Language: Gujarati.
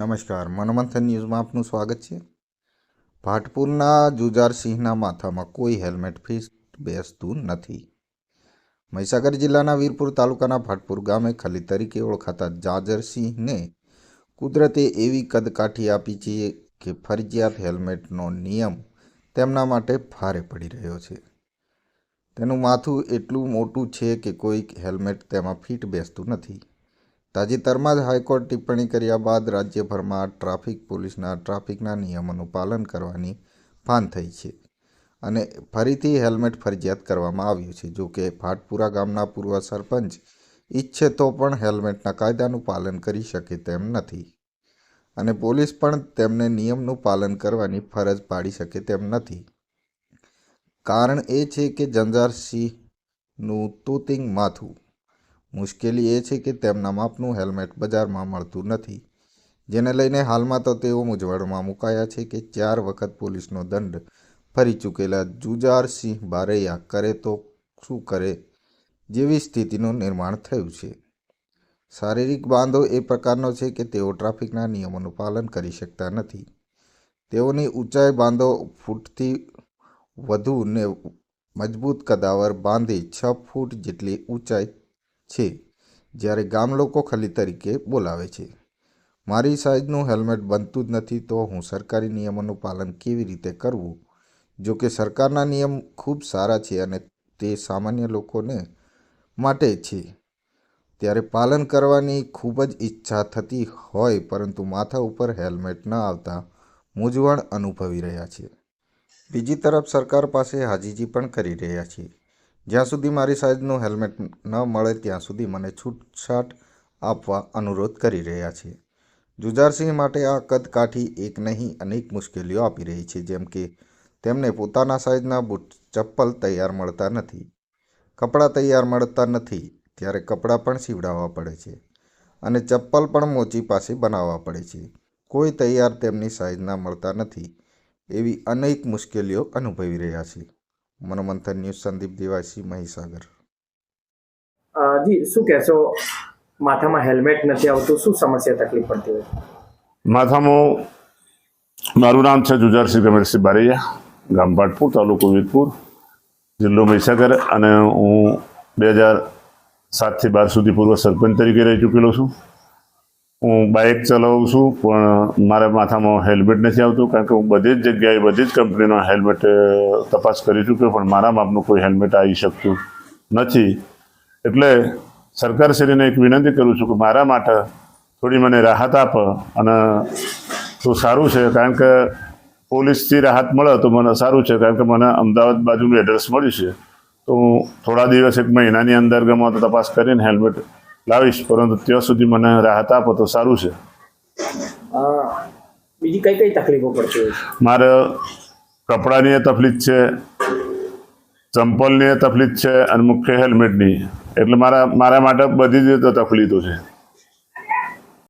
નમસ્કાર, મનમંથન ન્યૂઝમાં આપનું સ્વાગત છે. ભાટપુરના જુજારસિંહના માથામાં કોઈ હેલ્મેટ ફિટ બેસતું નથી. મહીસાગર જિલ્લાના વીરપુર તાલુકાના ભાટપુર ગામે ખલી તરીકે ઓળખાતા જાજરસિંહને કુદરતે એવી કદકાઠી આપી છે કે ફરજિયાત હેલ્મેટનો નિયમ તેમના માટે ભારે પડી રહ્યો છે. તેનું માથું એટલું મોટું છે કે કોઈ હેલ્મેટ તેમાં ફિટ બેસતું નથી. તાજેતરમાં જ હાઈકોર્ટ ટિપ્પણી કર્યા બાદ રાજ્યભરમાં ટ્રાફિક પોલીસના ટ્રાફિકના નિયમોનું પાલન કરવાની ભાન થઈ છે અને ફરીથી હેલ્મેટ ફરજિયાત કરવામાં આવ્યું છે. જો કે ભાટપુરા ગામના પૂર્વ સરપંચ ઈચ્છે તો પણ હેલ્મેટના કાયદાનું પાલન કરી શકે તેમ નથી અને પોલીસ પણ તેમને નિયમનું પાલન કરવાની ફરજ પાડી શકે તેમ નથી. કારણ એ છે કે જંજારસિંહનું તૂતિંગ માથું મુશ્કેલી એ છે કે તેમના માપનું હેલ્મેટ બજારમાં મળતું નથી. જેને લઈને હાલમાં તો તેઓ મૂંઝવણમાં મુકાયા છે કે ચાર વખત પોલીસનો દંડ ફરી ચૂકેલા જુજારસિંહ બારૈયા કરે તો શું કરે જેવી સ્થિતિનું નિર્માણ થયું છે. શારીરિક બાંધો એ પ્રકારનો છે કે તેઓ ટ્રાફિકના નિયમોનું પાલન કરી શકતા નથી. તેઓની ઊંચાઈ બાંધો ફૂટથી વધુ ને મજબૂત કદાવર બાંધી છ ફૂટ જેટલી ઊંચાઈ છે, જ્યારે ગામ લોકો ખલી તરીકે બોલાવે છે. મારી સાઈઝનું હેલ્મેટ બનતું જ નથી, તો હું સરકારી નિયમોનું પાલન કેવી રીતે કરવું? જો કે સરકારના નિયમ ખૂબ સારા છે અને તે સામાન્ય લોકોને માટે છે. ત્યારે પાલન કરવાની ખૂબ જ ઈચ્છા થતી હોય, પરંતુ માથા ઉપર હેલ્મેટ ન આવતા મૂંઝવણ અનુભવી રહ્યા છે. બીજી તરફ સરકાર પાસે હાજીજી પણ કરી રહ્યા છે. જ્યાં સુધી મારી સાઇઝનું હેલ્મેટ ન મળે ત્યાં સુધી મને છૂટછાટ આપવા અનુરોધ કરી રહ્યા છે જુજારસિંહ માટે આ કદ કાઠી એક નહીં, અનેક મુશ્કેલીઓ આપી રહી છે, જેમ કે તેમને પોતાના સાઇઝના બૂટ, ચપ્પલ તૈયાર મળતા નથી, કપડાં તૈયાર મળતા નથી, ત્યારે કપડાં પણ સીવડાવવા પડે છે અને ચપ્પલ પણ મોચી પાસે બનાવવા પડે છે. કોઈ તૈયાર તેમની સાઈઝના મળતા નથી, એવી અનેક મુશ્કેલીઓ અનુભવી રહ્યા છે. મનોમંથન ન્યૂઝ સંદીપ દેવાસી મહીસાગર. જી શું કહેશો? માથામાં હેલ્મેટ નથી આવતું શું સમસ્યા તકલીફ પડતી હોય? માથામાં મારું નામ છે જુજારસિંહ ગમેરસિંહ બારૈયા ગામ ભાટપુર તાલુકો વીરપુર જિલ્લો મહીસાગર અને હું બે હજાર સાતથી બાર સુધી પૂર્વ સરપંચ તરીકે રહી ચૂકેલો છું. હું બાઇક ચલાવું છું, પણ મારા માથામાં હેલ્મેટ નથી આવતું, કારણ કે હું બધી જ જગ્યાએ બધી જ કંપનીનો હેલ્મેટ તપાસ કરી ચૂક્યો પણ મારા માપનું કોઈ હેલ્મેટ આવી શકતું નથી. એટલે સરકારશ્રીને એક વિનંતી કરું છું કે મારા માટે થોડી મને રાહત આપે અને તો સારું છે, કારણ કે પોલીસથી રાહત મળે તો મને સારું છે, કારણ કે મને અમદાવાદ બાજુનું એડ્રેસ મળ્યું છે. તો હું થોડા દિવસ, એક મહિનાની અંદર ગમો તપાસ કરીને હેલ્મેટ લાવીશ પરંતુ ત્યાં સુધી મને રાહત આપો તો સારું છે. બીજી કઈ કઈ તકલીફો પડતી હોય મારે કપડાની તકલીફ છે ચંપલની તકલીફ છે અને મુખ્ય હેલ્મેટની. એટલે મારા મારા માટે બધી જ તકલીફો છે.